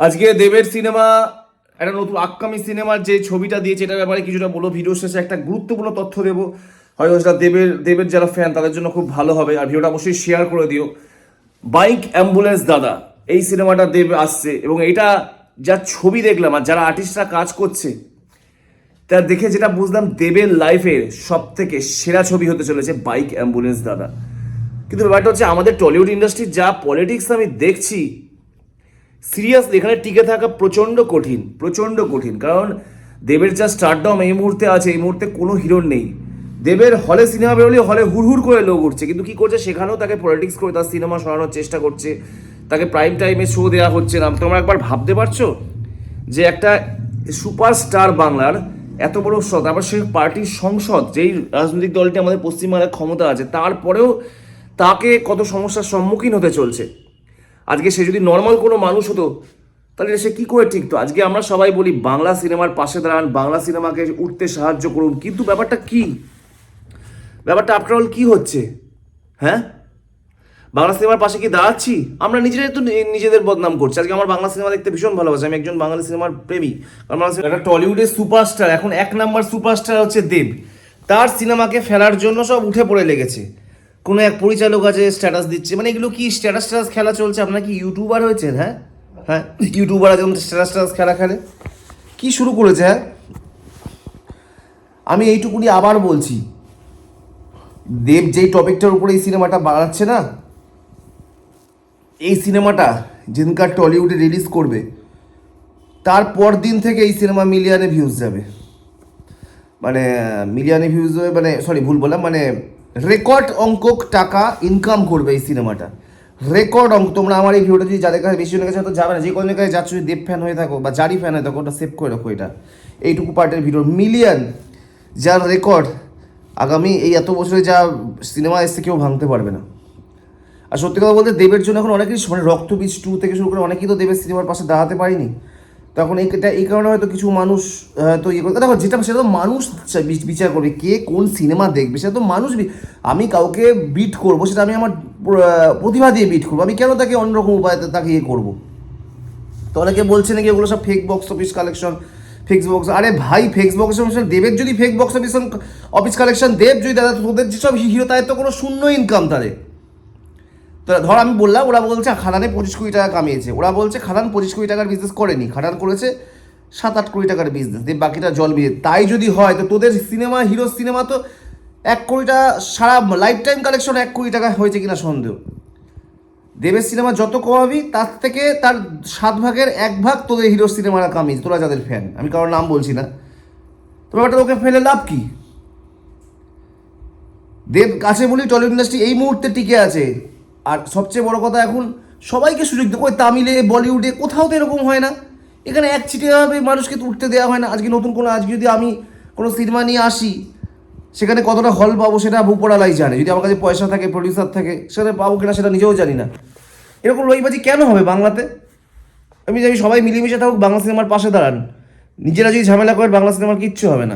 আজকে দেবের সিনেমা, একটা নতুন আপকামিং সিনেমার যে ছবিটা দিয়েছে, এটার ব্যাপারে কিছুটা বলো। ভিডিও শেষে একটা গুরুত্বপূর্ণ তথ্য দেবো। হয়তো সেটা দেবের দেবের যারা ফ্যান তাদের জন্য খুব ভালো হবে। আর ভিডিওটা অবশ্যই শেয়ার করে দিও। বাইক অ্যাম্বুলেন্স দাদা, এই সিনেমাটা দেব আসছে। এবং এটা যা ছবি দেখলাম, আর যারা আর্টিস্টরা কাজ করছে, তা দেখে যেটা বুঝলাম, দেবের লাইফের সব থেকে সেরা ছবি হতে চলেছে বাইক অ্যাম্বুলেন্স দাদা। কিন্তু ব্যাপারটা হচ্ছে, আমাদের টলিউড ইন্ডাস্ট্রির যা পলিটিক্স আমি দেখছি সিরিয়াসলি এখানে টিকে থাকা প্রচণ্ড কঠিন প্রচণ্ড কঠিন। কারণ দেবের যা স্টারডম এই মুহূর্তে আছে, এই মুহূর্তে কোনো হিরোর নেই। দেবের হলে সিনেমা বেরোলে হলে হুড় হুড় করে লোক উঠছে। কিন্তু কি করছে? সেখানেও তাকে পলিটিক্স করে তার সিনেমা সরানোর চেষ্টা করছে। তাকে প্রাইম টাইমে শো দেওয়া হচ্ছে না। তোমরা একবার ভাবতে পারছ যে একটা সুপারস্টার বাংলার এত বড় স আবার সে পার্টির সংসদ, যেই রাজনৈতিক দলটি আমাদের পশ্চিমবাংলায় ক্ষমতা আছে, তারপরেও তাকে কত সমস্যার সম্মুখীন হতে চলছে। আজকে সে যদি নর্মাল কোনো মানুষ হতো, তাহলে সে কী করে ঠিকতো আজকে আমরা সবাই বলি, বাংলা সিনেমার পাশে দাঁড়ান, বাংলা সিনেমাকে উঠতে সাহায্য করুন। কিন্তু ব্যাপারটা কি? ব্যাপারটা আফটার অল কি হচ্ছে? হ্যাঁ? বাংলা সিনেমার পাশে কি দাঁড়াচ্ছি? আমরা নিজেরাই তো নিজেদের বদনাম করছি। আজকে আমার বাংলা সিনেমা দেখতে ভীষণ ভালোবাসি। আমি একজন বাংলা সিনেমার প্রেমী। কারণ বাংলা একটা টলিউডের সুপারস্টার এখন এক নাম্বার সুপারস্টার হচ্ছে দেব। তার সিনেমাকে ফেলার জন্য সব উঠে পড়ে লেগেছে। কোনো এক পরিচালক আছে স্ট্যাটাস দিচ্ছে। মানে এগুলো কি স্ট্যাটাস স্ট্যাটাস খেলা চলছে? আপনার কি ইউটিউবার হয়েছেন হ্যাঁ? হ্যাঁ? ইউটিউবার যেমন স্ট্যাটাস স্ট্যাটাস খেলা খেলে। কি শুরু করেছে হ্যাঁ? আমি এইটুকুনি আবার বলছি। দেব যেই টপিকটার উপরে এই সিনেমাটা বানাচ্ছে না, এই সিনেমাটা যেদিনকার টলিউডে রিলিজ করবে তারপর দিন থেকে এই সিনেমা মিলিয়নে ভিউজ যাবে। মানে মিলিয়নে ভিউজ হবে মানে সরি ভুল বললাম মানে রেকর্ড অঙ্কক টাকা ইনকাম করবে এই সিনেমাটা। রেকর্ড অঙ্ক, তোমরা আমার এই ভিডিওটা যদি যাদের কাছে বেশি জনের কাছে হয়তো যাবে না। যে কোনো কাছে যাচ্ছ, যদি দেব ফ্যান হয়ে থাকো বা যারই ফ্যান হয়ে থাকো, ওটা সেভ করে রাখো এটা। এইটুকু পার্টের ভিডিও মিলিয়ন যার রেকর্ড আগামী এই এত বছরে যা সিনেমা এসছে, কেউ ভাঙতে পারবে না। আর সত্যি কথা বলতে, দেবের জন্য এখন অনেকেই মানে রক্তবীজ টু থেকে শুরু করে অনেকেই তো দেবের সিনেমার পাশে দাঁড়াতে পারিনি। তখন এইটা এই কারণে হয়তো কিছু মানুষ হয়তো ইয়ে করে, দেখো যেটা, সেটা তো মানুষ বিচার করবে, কে কোন সিনেমা দেখবে, সেটা তো মানুষ আমি কাউকে বিট করব, সেটা আমি আমার প্রতিভা দিয়ে বিট করব, আমি কেন তাকে অন্যরকম উপায়ে তাকে ইয়ে করব? তো অনেকে বলছে নাকি ওগুলো সব fake box office collection fake box আরে ভাই ফেক্স বক্স অফিস দেবের যদি fake box office office collection Dev যদি দাদা, তোদের যেসব হিরো তাদের তো কোনো শূন্য ইনকাম তাদের। ধর আমি বললাম, ওরা বলছে খাদানে পঁচিশ কোটি টাকা কামিয়েছে। ওরা বলছে খাদান পঁচিশ কোটি টাকার বিজনেস করেনি। খাদান করেছে সাত আট কোটি টাকার বিজনেস দিয়ে বাকিটা জল বিয়ে। তাই যদি হয়, তো তোদের সিনেমা হিরো সিনেমা তো এক কোটিটা সারা লাইফ টাইম কালেকশন এক কোটি টাকা হয়েছে কিনা সন্দেহ। দেবের সিনেমা যত কমাবি, তার থেকে তার সাত ভাগের এক ভাগ তোদের হিরো সিনেমারা কামিয়েছে, তোরা যাদের ফ্যান আমি কারোর নাম বলছি না। তো ব্যাপারটা ওকে ফেলে লাভ কি? দেব কাছে বলি, টলিউড ইন্ডাস্ট্রি এই মুহূর্তে টিকে আছে। আর সবচেয়ে বড় কথা এখন সবাইকে সুযোগ দেবো। ওই তামিলে, বলিউডে কোথাও তো এরকম হয় না। এখানে এক চিটিভাবে মানুষকে তো উঠতে দেওয়া হয় না। আজকে নতুন কোনো, আজকে যদি আমি কোনো সিনেমা নিয়ে আসি, সেখানে কতটা হল পাবো সেটা উপরালাই জানে। যদি আমার কাছে পয়সা থাকে প্রডিউসার থাকে সেটা পাবো কিনা সেটা নিজেও জানি না। এরকম রইবাজি কেন হবে বাংলাতে? আমি জানি সবাই মিলেমিশে থাকুক, বাংলা সিনেমার পাশে দাঁড়ান। নিজেরা যদি ঝামেলা করেন, বাংলা সিনেমার কিচ্ছু হবে না।